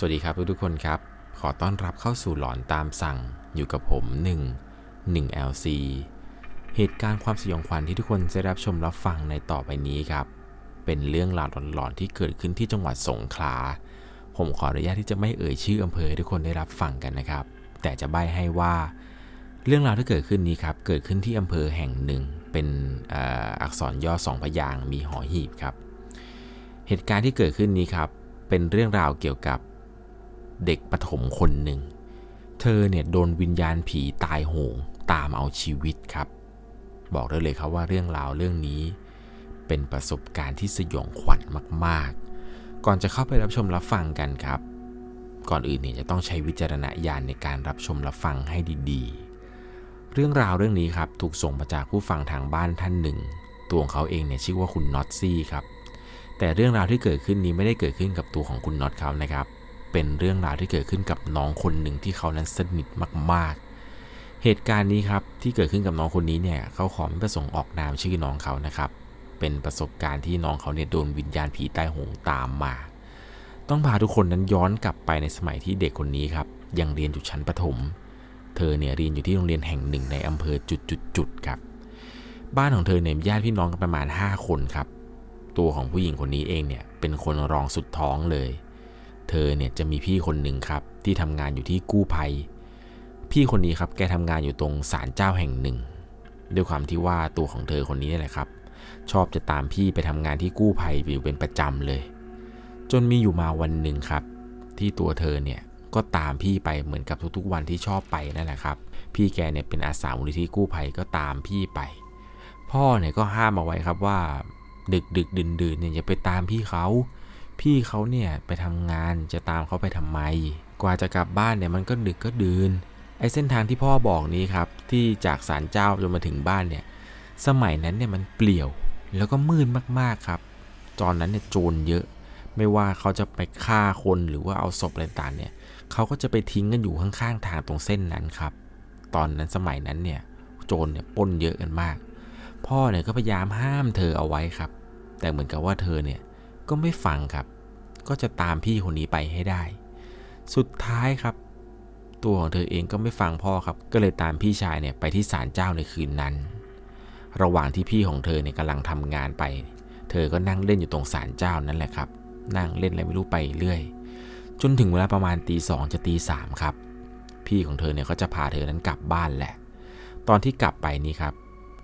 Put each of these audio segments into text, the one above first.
สวัสดีครับทุกๆคนครับ ขอต้อนรับเข้าสู่หลอนตามสั่งอยู่กับผม 1 1 LC เหตุการณ์ความสยองขวัญที่ทุกคนจะรับชมรับฟังในต่อไปนี้ครับ เป็นเรื่องราวหลอนๆที่เกิดขึ้นที่จังหวัดสงขลา ผมขออนุญาตที่จะไม่เอ่ยชื่ออำเภอทุกคนได้รับฟังกันนะครับ แต่จะใบ้ให้ว่า เรื่องราวที่เกิดขึ้นนี้ครับ เกิดขึ้นที่อำเภอแห่งหนึ่ง เป็นอ,อักษรย่อสองพยางมีหอหีบครับ เหตุการณ์ที่เกิดขึ้นนี้ครับ เป็นเรื่องราวเกี่ยวกับ เด็กปฐมคนหนึ่ง เธอเนี่ยโดนวิญญาณผีตายโหงตามเอาชีวิตครับ บอกได้เลยครับว่าเรื่องราวเรื่องนี้ เป็นประสบการณ์ที่สยองขวัญมากๆ ก่อนจะเข้าไปรับชมรับฟังกันครับ ก่อนอื่นเนี่ยจะต้องใช้วิจารณญาณในการรับชมรับฟังให้ดีๆ เรื่องราวเรื่องนี้ครับถูกส่งมาจากผู้ฟังทางบ้านท่านหนึ่ง ตัวของเขาเองเนี่ยชื่อว่าคุณน็อตซี่ครับแต่เรื่องราวที่เกิดขึ้นนี้ไม่ได้เกิดขึ้นกับตัวของคุณน็อตเขานะครับ เป็นเรื่องราวที่เกิดขึ้นกับน้องคนหนึ่งที่เขานั้นสนิทมาก ๆ เหตุการณ์นี้ครับที่เกิดขึ้นกับน้องคนนี้เนี่ยเขาขอไม่ประสงค์ออกนามชื่อน้องเขานะครับ เป็นประสบการณ์ที่น้องเขาเนี่ยโดนวิญญาณผีใต้หงตามมา ต้องพาทุกคนนั้นย้อนกลับไปในสมัยที่เด็กคนนี้ครับยังเรียนอยู่ชั้นประถม เธอเนี่ยเรียนอยู่ที่โรงเรียนแห่งหนึ่งในอำเภอจุดๆๆครับ บ้านของเธอเนี่ยมีญาติพี่น้องกันประมาณ 5 คนครับ ตัวของผู้หญิงคนนี้เองเนี่ยเป็นคนรองสุดท้องเลย เธอเนี่ยจะมีพี่คนหนึ่งครับ ที่ทำงานอยู่ที่กู้ภัย พี่คนนี้ครับแกทำงานอยู่ตรงศาลเจ้าแห่งหนึ่ง ด้วยความที่ว่าตัวของเธอคนนี้นี่แหละครับ ชอบจะตามพี่ไปทำงานที่กู้ภัยอยู่เป็นประจำเลย จนมีอยู่มาวันหนึ่งครับ ที่ตัวเธอเนี่ยก็ตามพี่ไปเหมือนกับทุกๆวันที่ชอบไปนั่นแหละครับ พี่แกเนี่ยเป็นอาสามูลนิธิกู้ภัยก็ตามพี่ไป พ่อเนี่ยก็ห้ามเอาไว้ครับว่า ดึกดึกดื่นดื่นเนี่ยอย่าไปตามพี่เขา พี่เขาเนี่ยไปทำงานจะตามเขาไปทำไม กว่าจะกลับบ้านเนี่ยมันก็ดึกก็ดื่นไอ้เส้นทางที่พ่อบอกนี้ครับที่จากศาลเจ้าจนมาถึงบ้านเนี่ยสมัยนั้นเนี่ยมันเปลี่ยวแล้วก็มืดมากๆครับ ตอนนั้นเนี่ยโจรเยอะ ไม่ว่าเขาจะไปฆ่าคนหรือว่าเอาศพอะไรต่างเนี่ยเขาก็จะไปทิ้งกันอยู่ข้างๆทางตรงเส้นนั้นครับ ตอนนั้นสมัยนั้นเนี่ยโจรเนี่ยปล้นเยอะกันมาก พ่อเนี่ยก็พยายามห้ามเธอเอาไว้ครับ แต่เหมือนกับว่าเธอเนี่ย ก็ไม่ฟังครับ ก็จะตามพี่คนนี้ไปให้ได้ สุดท้ายครับ ตัวของเธอเองก็ไม่ฟังพ่อครับ ก็เลยตามพี่ชายเนี่ยไปที่ศาลเจ้าในคืนนั้น ระหว่างที่พี่ของเธอเนี่ยกำลังทำงานไป เธอก็นั่งเล่นอยู่ตรงศาลเจ้านั่นแหละครับ นั่งเล่นอะไรไม่รู้ไปเรื่อย จนถึงเวลาประมาณตีสองจะตีสามครับ พี่ของเธอเนี่ยก็จะพาเธอนั้นกลับบ้านแหละ ตอนที่กลับไปนี่ครับ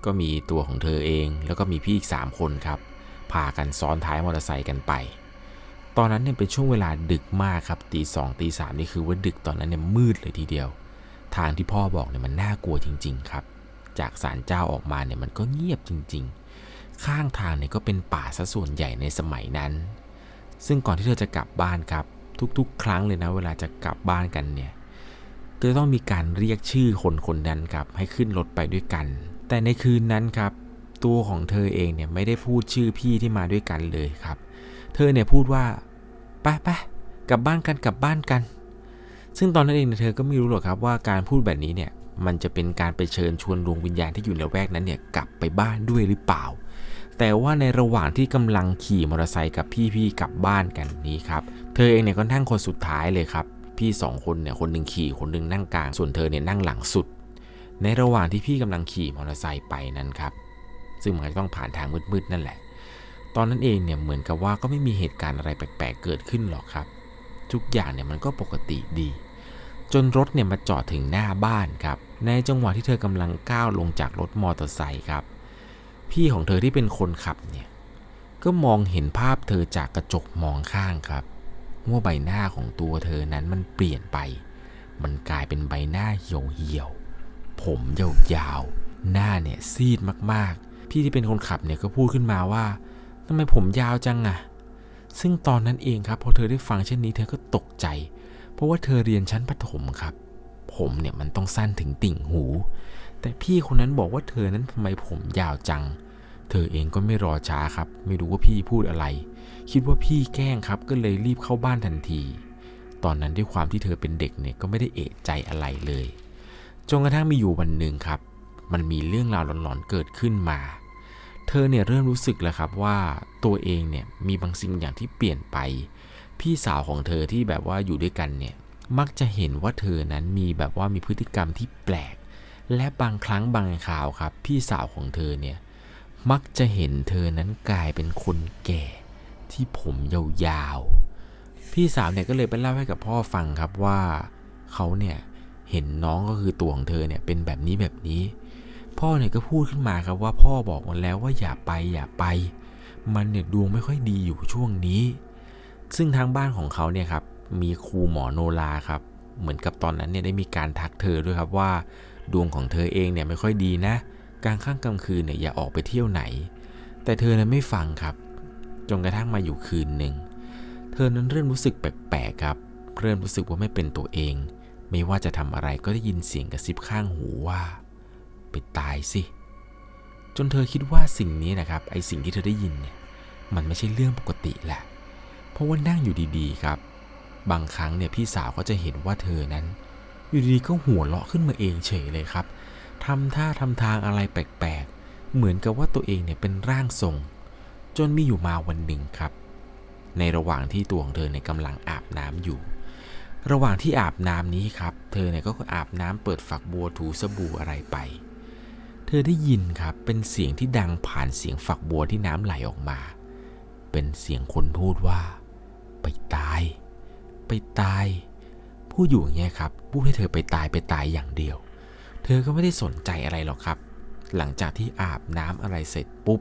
ก็มีตัวของเธอเอง แล้วก็มีพี่อีก3คนครับ พากันซ้อนท้ายมอเตอร์ไซค์กันไป ตอนนั้นเนี่ยเป็นช่วงเวลาดึกมากครับตีสองตีสามนี่คือว่าดึกตอนนั้นเนี่ยมืดเลยทีเดียว ทางที่พ่อบอกเนี่ยมันน่ากลัวจริง ๆ ครับ จากศาลเจ้าออกมาเนี่ยมันก็เงียบจริง ๆ ข้างทางเนี่ยก็เป็นป่าซะส่วนใหญ่ในสมัยนั้น ซึ่งก่อนที่เธอจะกลับบ้านครับทุกๆ ครั้งเลยนะ เวลาจะกลับบ้านกันเนี่ยก็จะต้องมีการเรียกชื่อคนคนนั้นครับให้ขึ้นรถไปด้วยกัน แต่ในคืนนั้นครับ ตัวของเธอเองเนี่ยไม่ได้พูดชื่อพี่ที่มาด้วยกันเลยครับ เธอเนี่ยพูดว่าไปไปกลับบ้านกันกลับบ้านกัน ซึ่งตอนนั้นเองเธอก็ไม่รู้หรอกครับว่าการพูดแบบนี้เนี่ยมันจะเป็นการไปเชิญชวนดวงวิญญาณที่อยู่ในละแวกนั้นเนี่ยกลับไปบ้านด้วยหรือเปล่า แต่ว่าในระหว่างที่กำลังขี่มอเตอร์ไซค์กับพี่ๆกลับบ้านกันนี้ครับ เธอเองเนี่ยก็นั่งคนสุดท้ายเลยครับ พี่สองคนเนี่ยคนหนึ่งขี่คนหนึ่งนั่งกลาง ส่วนเธอเนี่ยนั่งหลังสุด ในระหว่างที่พี่กำลังขี่มอเตอร์ไซค์ไปนั้นครับ ซึ่งมันก็ต้องผ่านทางมืดๆนั่นแหละ ตอนนั้นเองเนี่ยเหมือนกับว่าก็ไม่มีเหตุการณ์อะไรแปลกๆเกิดขึ้นหรอกครับ ทุกอย่างเนี่ยมันก็ปกติดี จนรถเนี่ยมาจอดถึงหน้าบ้านครับ ในจังหวะที่เธอกำลังก้าวลงจากรถมอเตอร์ไซค์ครับ พี่ของเธอที่เป็นคนขับเนี่ยก็มองเห็นภาพเธอจากกระจกมองข้างครับว่าใบหน้าของตัวเธอนั้นมันเปลี่ยนไป มันกลายเป็นใบหน้าเหี่ยวๆผมยาวๆ หน้าเนี่ยซีดมากๆ พี่ที่เป็นคนขับเนี่ยก็พูดขึ้นมาว่าทำไมผมยาวจังอะซึ่งตอนนั้นเองครับพอเธอได้ฟังเช่นนี้เธอก็ตกใจ เพราะว่าเธอเรียนชั้นประถมครับ ผมเนี่ยมันต้องสั้นถึงติ่งหู แต่พี่คนนั้นบอกว่าเธอนั้นทำไมผมยาวจัง เธอเองก็ไม่รอช้าครับ ไม่รู้ว่าพี่พูดอะไร คิดว่าพี่แกล้งครับก็เลยรีบเข้าบ้านทันที ตอนนั้นด้วยความที่เธอเป็นเด็กเนี่ยก็ไม่ได้เอะใจอะไรเลยจนกระทั่งมีอยู่วันหนึ่งครับ มันมีเรื่องราวหลอนๆเกิดขึ้นมา เธอเนี่ยเริ่มรู้สึกแล้วครับว่าตัวเองเนี่ยมีบางสิ่งอย่างที่เปลี่ยนไป พี่สาวของเธอที่แบบว่าอยู่ด้วยกันเนี่ยมักจะเห็นว่าเธอนั้นมีแบบว่ามีพฤติกรรมที่แปลก และบางครั้งบางคราวครับ พี่สาวของเธอเนี่ยมักจะเห็นเธอนั้นกลายเป็นคนแก่ที่ผมยาวๆ พี่สาวเนี่ยก็เลยไปเล่าให้กับพ่อฟังครับว่าเขาเนี่ยเห็นน้องก็คือตัวของเธอเนี่ยเป็นแบบนี้แบบนี้ พ่อเนี่ยก็พูดขึ้นมาครับว่าพ่อบอกมันแล้วว่าอย่าไปอย่าไป มันเนี่ยดวงไม่ค่อยดีอยู่ช่วงนี้ ซึ่งทางบ้านของเขาเนี่ยครับมีครูหมอโนราครับ เหมือนกับตอนนั้นเนี่ยได้มีการทักเธอด้วยครับว่า ดวงของเธอเองเนี่ยไม่ค่อยดีนะกลางค่ำกลางคืนเนี่ยอย่าออกไปเที่ยวไหน แต่เธอนั้นไม่ฟังครับจนกระทั่งมาอยู่คืนหนึ่ง เธอนั้นเริ่มรู้สึกแปลกๆครับ เริ่มรู้สึกว่าไม่เป็นตัวเอง ไม่ว่าจะทำอะไรก็ได้ยินเสียงกระซิบข้างหูว่า ไปตายสิ จนเธอคิดว่าสิ่งนี้นะครับ ไอสิ่งที่เธอได้ยินเนี่ย มันไม่ใช่เรื่องปกติแหละ เพราะว่านั่งอยู่ดีๆครับ บางครั้งเนี่ยพี่สาวก็จะเห็นว่าเธอนั้น อยู่ดีๆก็หัวเราะขึ้นมาเองเฉยเลยครับทำท่าทำทางอะไรแปลกๆ เหมือนกับว่าตัวเองเนี่ยเป็นร่างทรง จนมีอยู่มาวันหนึ่งครับ ในระหว่างที่ตัวของเธอเนี่ยกำลังอาบน้ำอยู่ระหว่างที่อาบน้ำนี้ครับ เธอเนี่ยก็อาบน้ำเปิดฝักบัวถูสบู่อะไรไป อได้ยินครับเป็นเสียงที่ดังผ่านเสียงฝักบัวที่น้ำไหลออกมา เป็นเสียงคนพูดว่า ไปตาย ไปตายพูดอยู่อย่างเงี้ยครับพูดให้เธอไปตายไปตายอย่างเดียว เธอก็ไม่ได้สนใจอะไรหรอกครับ หลังจากที่อาบน้ำอะไรเสร็จปุ๊บ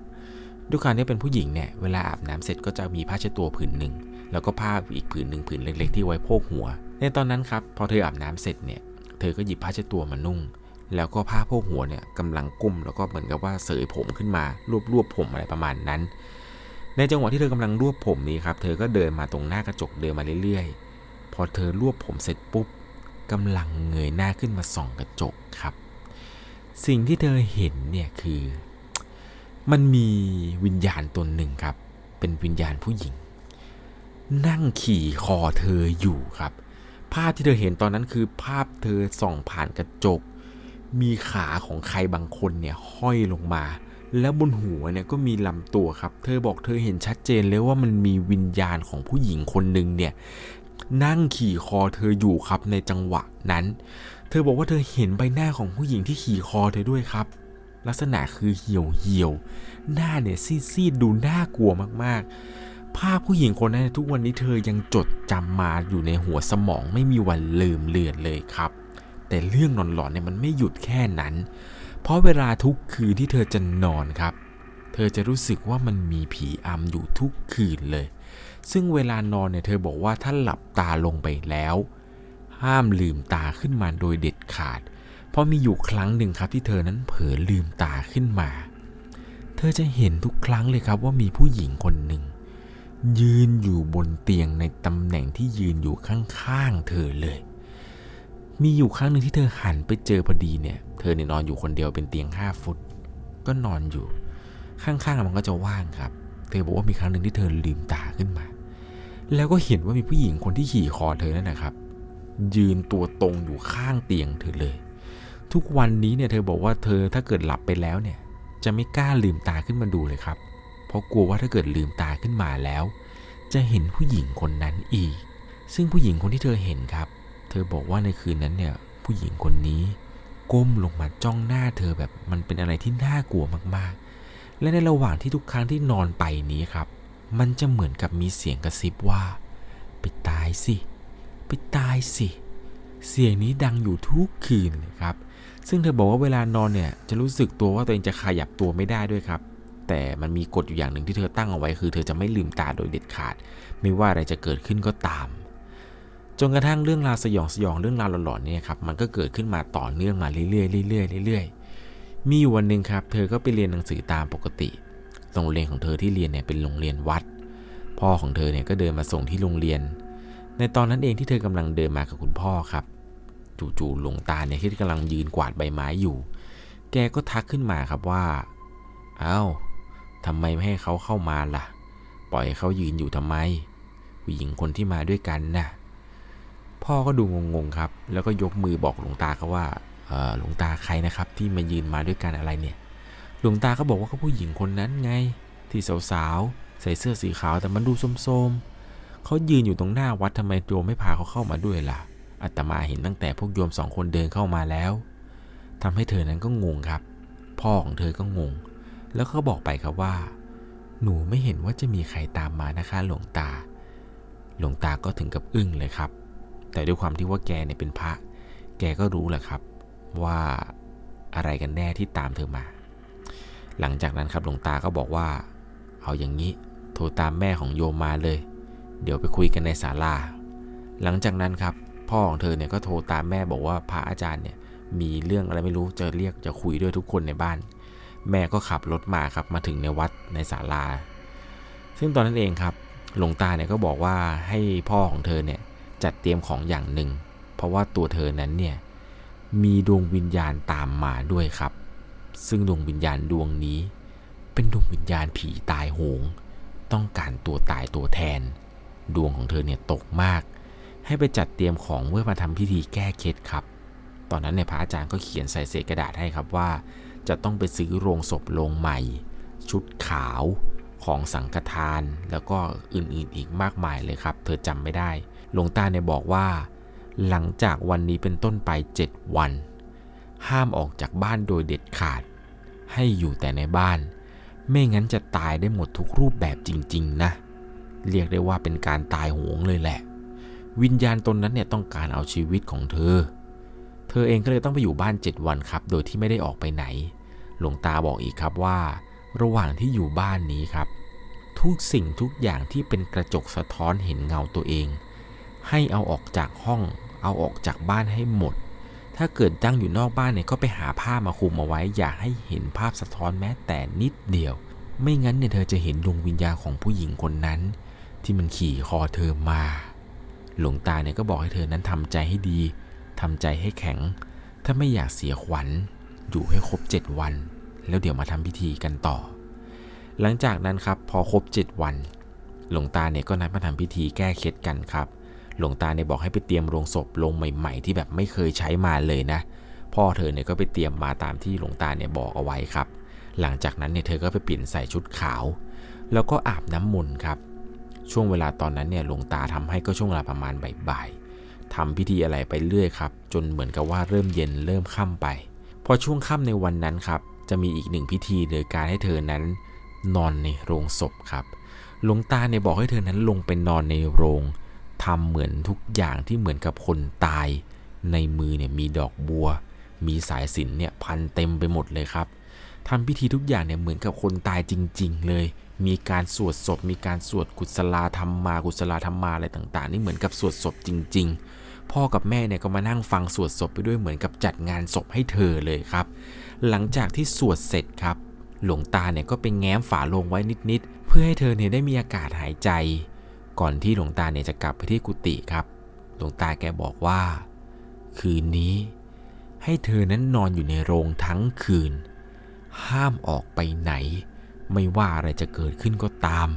ด้วยการที่เป็นผู้หญิงเนี่ยเวลาอาบน้ำเสร็จก็จะมีผ้าเช็ดตัวผืนหนึ่งแล้วก็ผ้าอีกผืนหนึ่งผืนเล็ก ๆ ที่ไว้โพกหัว ในตอนนั้นครับพอเธออาบน้ำเสร็จเนี่ยเธอก็หยิบผ้าเช็ดตัวมานุ่ง แล้วก็ผ้าโพกหัวเนี่ยกำลังกุ้มแล้วก็เหมือนกับว่าเสยผมขึ้นมารวบรวบผมอะไรประมาณนั้น ในจังหวะที่เธอกำลังรวบผมนี้ครับ เธอก็เดินมาตรงหน้ากระจกเดินมาเรื่อยๆ พอเธอรวบผมเสร็จปุ๊บกำลังเงยหน้าขึ้นมาส่องกระจกครับ สิ่งที่เธอเห็นเนี่ยคือ มันมีวิญญาณตนหนึ่งครับ เป็นวิญญาณผู้หญิง นั่งขี่คอเธออยู่ครับ ภาพที่เธอเห็นตอนนั้นคือภาพเธอส่องผ่านกระจก มีขาของใครบางคนเนี่ยห้อยลงมา แล้วบนหัวเนี่ยก็มีลำตัวครับ เธอบอกเธอเห็นชัดเจนเลยว่ามันมีวิญญาณของผู้หญิงคนหนึ่งเนี่ยนั่งขี่คอเธออยู่ครับในจังหวะนั้น เธอบอกว่าเธอเห็นใบหน้าของผู้หญิงที่ขี่คอเธอด้วยครับ ลักษณะคือเหี่ยวเหี่ยว หน้าเนี่ยซีดๆดูน่ากลัวมากๆ ภาพผู้หญิงคนนั้นทุกวันนี้เธอยังจดจำมาอยู่ในหัวสมองไม่มีวันลืมเลือนเลยครับ แต่เรื่องหลอนๆเนี่ยมันไม่หยุดแค่นั้น เพราะเวลาทุกคืนที่เธอจะนอนครับ เธอจะรู้สึกว่ามันมีผีอำอยู่ทุกคืนเลย ซึ่งเวลานอนเนี่ยเธอบอกว่าถ้าหลับตาลงไปแล้ว ห้ามลืมตาขึ้นมาโดยเด็ดขาด เพราะมีอยู่ครั้งหนึ่งครับที่เธอนั้นเผลอลืมตาขึ้นมา เธอจะเห็นทุกครั้งเลยครับว่ามีผู้หญิงคนหนึ่งยืนอยู่บนเตียงในตำแหน่งที่ยืนอยู่ข้างๆเธอเลย มีอยู่ครั้งหนึ่งที่เธอหันไปเจอพอดีเนี่ย เธอเนี่ยนอนอยู่คนเดียวเป็นเตียง5ฟุต ก็นอนอยู่ ข้างๆมันก็จะว่างครับ เธอบอกว่ามีครั้งหนึ่งที่เธอลืมตาขึ้นมา แล้วก็เห็นว่ามีผู้หญิงคนที่ขี่คอเธอนั่นนะครับ ยืนตัวตรงอยู่ข้างเตียงเธอเลย ทุกวันนี้เนี่ยเธอบอกว่าเธอถ้าเกิดหลับไปแล้วเนี่ย จะไม่กล้าลืมตาขึ้นมาดูเลยครับ เพราะกลัวว่าถ้าเกิดลืมตาขึ้นมาแล้ว จะเห็นผู้หญิงคนนั้นอีก ซึ่งผู้หญิงคนที่เธอเห็นครับ ธอบอกว่าในคืนนั้นเนี่ยผู้หญิงคนนี้ก้มลงมาจ้องหน้าเธอแบบมันเป็นอะไรที่น่ากลัวมากๆ และในระหว่างที่ทุกครั้งที่นอนไปนี้ครับ มันจะเหมือนกับมีเสียงกระซิบว่า ไปตายสิไปตายสิ เสียงนี้ดังอยู่ทุกคืนครับ ซึ่งเธอบอกว่าเวลานอนเนี่ยจะรู้สึกตัวว่าตัวเองจะขยับตัวไม่ได้ด้วยครับ แต่มันมีกฎอยู่อย่างหนึ่งที่เธอตั้งเอาไว้คือ เธอจะไม่ลืมตาโดยเด็ดขาด ไม่ว่าอะไรจะเกิดขึ้นก็ตาม จนกระทั่งเรื่องราวสยองสยองเรื่องราวหลอนๆเนี่ยครับมันก็เกิดขึ้นมาต่อเนื่องมาเรื่อยๆเรื่อยๆเรื่อยๆมีอยู่วันหนึ่งครับ เธอก็ไปเรียนหนังสือตามปกติโรงเรียนของเธอที่เรียนเนี่ยเป็นโรงเรียนวัด พ่อของเธอเนี่ยก็เดินมาส่งที่โรงเรียน ในตอนนั้นเองที่เธอกำลังเดินมากับคุณพ่อครับจู่ๆหลวงตาเนี่ยที่กำลังยืนกวาดใบไม้อยู่ แกก็ทักขึ้นมาครับว่าเอา้าทำไมไม่ให้เขาเข้ามาล่ะ ปล่อยเขายืนอยู่ทำไม ผู้หญิงคนที่มาด้วยกันน่ะ พ่อก็ดูงงๆครับ แล้วก็ยกมือบอกหลวงตาเขาว่าหลวงตาใครนะครับ ที่มายืนมาด้วยกันอะไรเนี่ย หลวงตาก็บอกว่าก็ผู้หญิงคนนั้นไง ที่สาวๆใส่เสื้อสีขาวแต่มันดูโสมๆเขายืนอยู่ตรงหน้าวัดทำไมโยมไม่พาเขาเข้ามาด้วยล่ะอาตมาเห็นตั้งแต่พวกโยมสองคนเดินเข้ามาแล้วทำให้เธอนั้นก็งงครับ พ่อของเธอก็งง แล้วก็บอกไปครับว่า หนูไม่เห็นว่าจะมีใครตามมานะคะ หลวงตา หลวงตาก็ถึงกับอึ้งเลยครับ แต่ด้วยความที่ว่าแกเนี่ยเป็นพระ แกก็รู้แหละครับว่าอะไรกันแน่ที่ตามเธอมา หลังจากนั้นครับหลวงตาก็บอกว่า เอาอย่างนี้ โทรตามแม่ของโยมมาเลย เดี๋ยวไปคุยกันในศาลา หลังจากนั้นครับพ่อของเธอเนี่ยก็โทรตามแม่บอกว่าพระอาจารย์เนี่ยมีเรื่องอะไรไม่รู้จะเรียกจะคุยด้วยทุกคนในบ้าน แม่ก็ขับรถมาครับมาถึงในวัดในศาลา ซึ่งตอนนั้นเองครับหลวงตาเนี่ยก็บอกว่าให้พ่อของเธอเนี่ย จัดเตรียมของอย่างหนึ่ง เพราะว่าตัวเธอนั้นเนี่ยมีดวงวิญญาณตามมาด้วยครับ ซึ่งดวงวิญญาณดวงนี้ เป็นดวงวิญญาณผีตายโหง ต้องการตัวตายตัวแทน ดวงของเธอเนี่ยตกมาก ให้ไปจัดเตรียมของเพื่อมาทำพิธีแก้เคล็ดครับ ตอนนั้นเนี่ยพระอาจารย์ก็เขียนใส่เศษกระดาษให้ครับว่า จะต้องไปซื้อโรงศพโรงใหม่ ชุดขาวของสังฆทานแล้วก็อื่นๆอีกมากมายเลยครับ เธอจำไม่ได้ หลวงตาเนี่ยบอกว่า หลังจากวันนี้เป็นต้นไป 7 วัน ห้ามออกจากบ้านโดยเด็ดขาด ให้อยู่แต่ในบ้าน ไม่งั้นจะตายได้หมดทุกรูปแบบจริง ๆ นะ เรียกได้ว่าเป็นการตายโหงเลยแหละ วิญญาณตนนั้นเนี่ยต้องการเอาชีวิตของเธอ เธอเองก็เลยต้องไปอยู่บ้าน 7 วันครับ โดยที่ไม่ได้ออกไปไหน หลวงตาบอกอีกครับว่า ระหว่างที่อยู่บ้านนี้ครับ ทุกสิ่งทุกอย่างที่เป็นกระจกสะท้อนเห็นเงาตัวเอง ให้เอาออกจากห้อง เอาออกจากบ้านให้หมด ถ้าเกิดตั้งอยู่นอกบ้านเนี่ยก็ไปหาผ้ามาคลุมเอาไว้ อย่าให้เห็นภาพสะท้อนแม้แต่นิดเดียว ไม่งั้นเนี่ยเธอจะเห็นดวงวิญญาณของผู้หญิงคนนั้น ที่มันขี่คอเธอมา หลวงตาเนี่ยก็บอกให้เธอนั้นทำใจให้ดีทำใจให้แข็ง ถ้าไม่อยากเสียขวัญ อยู่ให้ครบ 7 วัน แล้วเดี๋ยวมาทำพิธีกันต่อ หลังจากนั้นครับพอครบ 7 วัน หลวงตาเนี่ยก็นัดมาทำพิธีแก้เคล็ดกันครับ หลวงตาเนี่ยบอกให้ไปเตรียมโรงศพลงใหม่ ๆ ที่แบบไม่เคยใช้มาเลยนะ พ่อเธอเนี่ยก็ไปเตรียมมาตามที่หลวงตาเนี่ยบอกเอาไว้ครับ หลังจากนั้นเนี่ยเธอก็ไปเปลี่ยนใส่ชุดขาว แล้วก็อาบน้ำมนต์ครับ ช่วงเวลาตอนนั้นเนี่ยหลวงตาทำให้ก็ช่วงเวลาประมาณบ่ายๆทำพิธีอะไรไปเรื่อยครับ จนเหมือนกับว่าเริ่มเย็นเริ่มค่ำไป พอช่วงค่ำในวันนั้นครับจะมีอีกหนึ่งพิธีโดยการให้เธอนั้นนอนในโรงศพครับหลวงตาเนี่ยบอกให้เธอนั้นลงไปนอนในโรง ทำเหมือนทุกอย่างที่เหมือนกับคนตาย ในมือเนี่ยมีดอกบัว มีสายสิญจนเนี่ยพันเต็มไปหมดเลยครับทำพิธีทุกอย่างเนี่ยเหมือนกับคนตายจริง ๆ เลย มีการสวดศพ มีการสวดกุศลาธรรมมากุศลาธรรมมาอะไรต่าง ๆ นี่เหมือนกับสวดศพจริง ๆพ่อกับแม่เนี่ยก็มานั่งฟังสวดศพไปด้วยเหมือนกับจัดงานศพให้เธอเลยครับ หลังจากที่สวดเสร็จครับ หลวงตาเนี่ยก็ไปแง้มฝาโลงไว้นิดๆ เพื่อให้เธอเนี่ยได้มีอากาศหายใจ ก่อนที่หลวงตาเนี่ยจะกลับไปที่กุฏิครับ หลวงตาแกบอกว่า คืนนี้ ให้เธอนั้นนอนอยู่ในโรงทั้งคืน ห้ามออกไปไหน ไม่ว่าอะไรจะเกิดขึ้นก็ตาม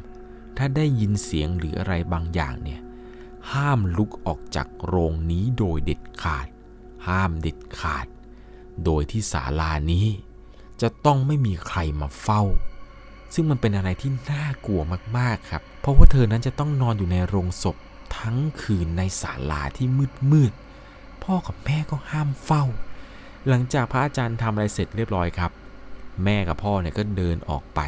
ถ้าได้ยินเสียงหรืออะไรบางอย่างเนี่ย ห้ามลุกออกจากโรงนี้โดยเด็ดขาด ห้ามเด็ดขาด โดยที่ศาลานี้ จะต้องไม่มีใครมาเฝ้า ซึ่งมันเป็นอะไรที่น่ากลัวมากๆครับ เพราะว่าเธอนั้นจะต้องนอนอยู่ในโรงศพทั้งคืนในศาลาที่มืดมืดๆ พ่อกับแม่ก็ห้ามเฝ้า หลังจากพระอาจารย์ทำอะไรเสร็จเรียบร้อยครับ แม่กับพ่อเนี่ยก็เดินออกไป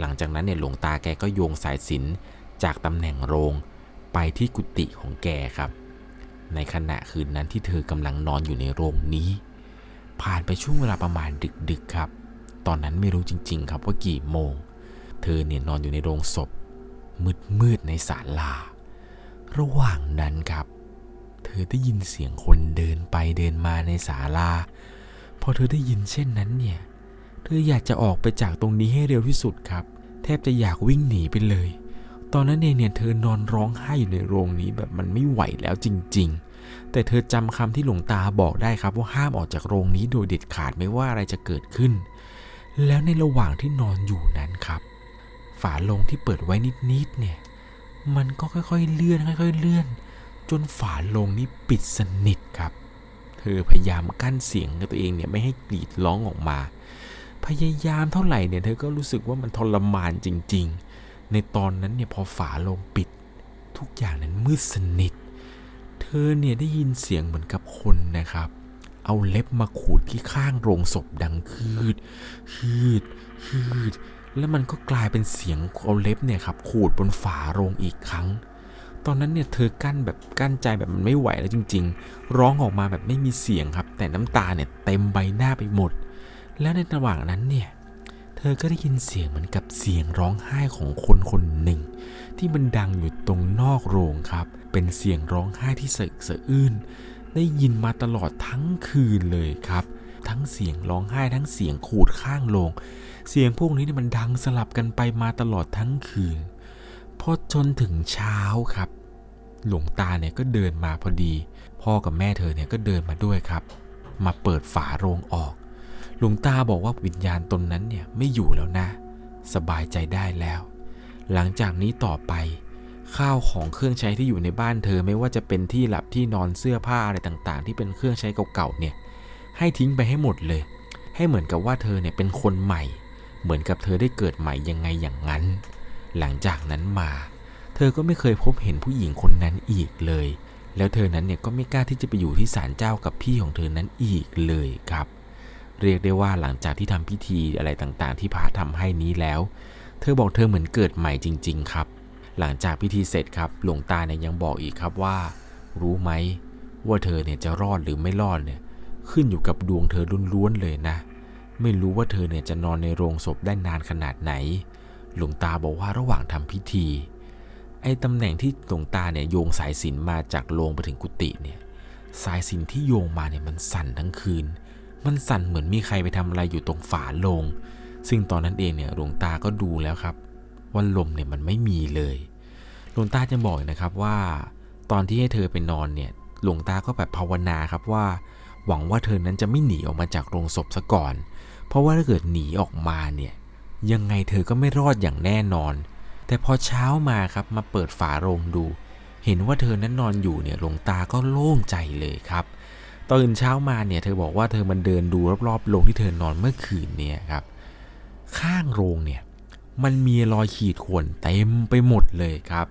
หลังจากนั้นเนี่ยหลวงตาแกก็โยงสายสิญจนจากตำแหน่งโรงไปที่กุฏิของแกครับ ในขณะคืนนั้นที่เธอกำลังนอนอยู่ในโรงนี้ ผ่านไปช่วงเวลาประมาณดึกๆครับ ตอนนั้นไม่รู้จริง ๆ ครับว่ากี่โมง เธอเนี่ยนอนอยู่ในโรงศพ มืดๆในศาลา ระหว่างนั้นครับ เธอได้ยินเสียงคนเดินไปเดินมาในศาลา พอเธอได้ยินเช่นนั้นเนี่ย เธออยากจะออกไปจากตรงนี้ให้เร็วที่สุดครับ แทบจะอยากวิ่งหนีไปเลย ตอนนั้นเองเนี่ยเธอนอนร้องไห้อยู่ในโรงนี้แบบมันไม่ไหวแล้วจริง ๆแต่เธอจำคำที่หลวงตาบอกได้ครับว่าห้ามออกจากโรงนี้โดยเด็ดขาดไม่ว่าอะไรจะเกิดขึ้น แล้วในระหว่างที่นอนอยู่นั้นครับาโลงที่เปิดไว้นิดๆเนี่ย มันก็ค่อยๆเลื่อนค่อยๆเลื่อน จนฝาโลงนี้ปิดสนิทครับ เธอพยายามกั้นเสียงกับตัวเองเนี่ยไม่ให้กรีดร้องออกมา พยายามเท่าไหร่เนี่ยเธอก็รู้สึกว่ามันทรมานจริง ๆ ในตอนนั้นเนี่ยพอฝาโลงปิด ทุกอย่างนั้นมืดสนิท เธอเนี่ยได้ยินเสียงเหมือนกับคนนะครับเอาเล็บมาขูดที่ข้างโรงศพดังคืด คืด คืด แล้วมันก็กลายเป็นเสียงเอาเล็บเนี่ยครับขูดบนฝาโรงอีกครั้ง ตอนนั้นเนี่ยเธอกั้นแบบกั้นใจแบบมันไม่ไหวแล้วจริง ๆ ร้องออกมาแบบไม่มีเสียงครับ แต่น้ำตาเนี่ยเต็มใบหน้าไปหมด แล้วในระหว่างนั้นเนี่ยเธอก็ได้ยินเสียงเหมือนกับเสียงร้องไห้ของคนคนหนึ่ง ที่มันดังอยู่ตรงนอกโรงครับ เป็นเสียงร้องไห้ที่สะอึกสะอื้นได้ยินมาตลอดทั้งคืนเลยครับ ทั้งเสียงร้องไห้ทั้งเสียงขูดข้างโรงเสียงพวกนี้เนี่ยมันดังสลับกันไปมาตลอดทั้งคืน พอจนถึงเช้าครับ หลวงตาเนี่ยก็เดินมาพอดี พ่อกับแม่เธอเนี่ยก็เดินมาด้วยครับ มาเปิดฝาโรงออก หลวงตาบอกว่าวิญญาณตนนั้นเนี่ยไม่อยู่แล้วนะ สบายใจได้แล้ว หลังจากนี้ต่อไปข้าวของเครื่องใช้ที่อยู่ในบ้านเธอไม่ว่าจะเป็นที่หลับที่นอนเสื้อผ้าอะไรต่างๆ ที่เป็นเครื่องใช้เก่าๆเนี่ย ให้ทิ้งไปให้หมดเลย ให้เหมือนกับว่าเธอเนี่ยเป็นคนใหม่ เหมือนกับเธอได้เกิดใหม่ยังไงอย่างนั้น หลังจากนั้นมา เธอก็ไม่เคยพบเห็นผู้หญิงคนนั้นอีกเลย แล้วเธอนั้นเนี่ยก็ไม่กล้าที่จะไปอยู่ที่ศาลเจ้ากับพี่ของเธอนั้นอีกเลยครับ เรียกได้ว่าหลังจากที่ทำพิธีอะไรต่างๆ ที่พระทำให้นี้แล้ว เธอบอกเธอเหมือนเกิดใหม่จริง ๆ ครับ หลังจากพิธีเสร็จครับ หลวงตาเนี่ยยังบอกอีกครับว่า รู้ไหมว่าเธอเนี่ยจะรอดหรือไม่รอดเนี่ย ขึ้นอยู่กับดวงเธอล้วนๆเลยนะ ไม่รู้ว่าเธอเนี่ยจะนอนในโรงศพได้นานขนาดไหน หลวงตาบอกว่าระหว่างทำพิธี ไอ้ตำแหน่งที่หลวงตาเนี่ยโยงสายสินมาจากโรงไปถึงกุฏิเนี่ย สายสินที่โยงมาเนี่ยมันสั่นทั้งคืน มันสั่นเหมือนมีใครไปทำอะไรอยู่ตรงฝาโลง ซึ่งตอนนั้นเองเนี่ยหลวงตาก็ดูแล้วครับ ว่าลมเนี่ยมันไม่มีเลย หลวงตาจะบอกนะครับว่า ตอนที่ให้เธอไปนอนเนี่ยหลวงตาก็แบบภาวนาครับว่า หวังว่าเธอนั้นจะไม่หนีออกมาจากโรงศพซะก่อน เพราะว่าถ้าเกิดหนีออกมาเนี่ย ยังไงเธอก็ไม่รอดอย่างแน่นอน แต่พอเช้ามาครับมาเปิดฝาโรงดู เห็นว่าเธอนั้นนอนอยู่เนี่ยหลวงตาก็โล่งใจเลยครับตื่นเช้ามาเนี่ยเธอบอกว่าเธอมันเดินดูรอบๆโรงที่เธอนอนเมื่อคืนเนี่ยครับ ข้างโรงเนี่ยมันมีรอยขีดข่วนเต็มไปหมดเลยครับ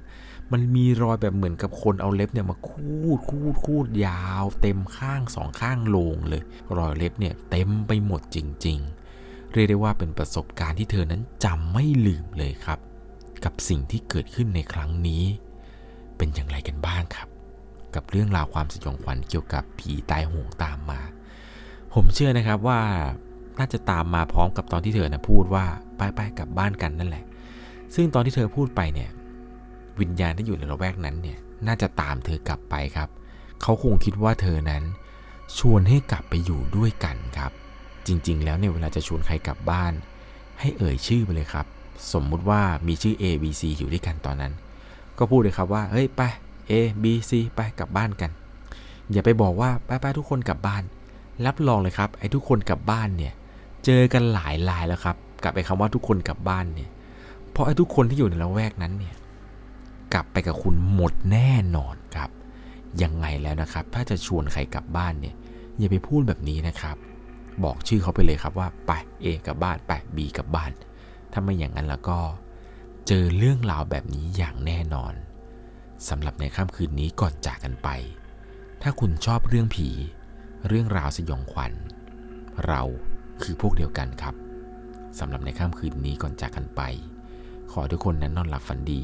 มันมีรอยแบบเหมือนกับคนเอาเล็บเนี่ยมาคูดคูดคูดยาว เต็มข้างสองข้างโรงเลย รอยเล็บเนี่ยเต็มไปหมดจริง ๆ เรียกได้ว่าเป็นประสบการณ์ที่เธอนั้นจำไม่ลืมเลยครับ กับสิ่งที่เกิดขึ้นในครั้งนี้ เป็นอย่างไรกันบ้างครับ กับเรื่องราวความสยองขวัญเกี่ยวกับผีตายโหงตามมา ผมเชื่อนะครับว่าน่าจะตามมาพร้อมกับตอนที่เธอนะพูดว่าไปไปกลับบ้านกันนั่นแหละ ซึ่งตอนที่เธอพูดไปเนี่ย วิญญาณที่อยู่ในละแวกนั้นเนี่ยน่าจะตามเธอกลับไปครับ เขาคงคิดว่าเธอนั้น ชวนให้กลับไปอยู่ด้วยกันครับ จริงๆ แล้วเนี่ยเวลาจะชวนใครกลับบ้าน ให้เอ่ยชื่อไปเลยครับ สมมุติว่ามีชื่อ A B C อยู่ด้วยกันตอนนั้น ก็พูดเลยครับว่าเฮ้ยไป A B C ไปกลับบ้านกัน อย่าไปบอกว่าไปไปทุกคนกลับบ้าน รับรองเลยครับไอ้ทุกคนกลับบ้านเนี่ยเจอกันหลายรายแล้วครับ กับไอ้คำว่าทุกคนกลับบ้านเนี่ยเพราะไอ้ทุกคนที่อยู่ในละแวกนั้นเนี่ย กลับไปกับคุณหมดแน่นอนครับ ยังไงแล้วนะครับ ถ้าจะชวนใครกลับบ้านเนี่ยอย่าไปพูดแบบนี้นะครับ บอกชื่อเขาไปเลยครับว่าไป A กลับบ้านไป B กลับบ้าน ถ้าไม่อย่างนั้นแล้วก็ เจอเรื่องราวแบบนี้อย่างแน่นอนสำหรับในค่ำคืนนี้ก่อนจากกันไป ถ้าคุณชอบเรื่องผี เรื่องราวสยองขวัญ เราคือพวกเดียวกันครับสำหรับในค่ำคืนนี้ก่อนจากกันไป ขอทุกคนนั้นนอนหลับฝันดี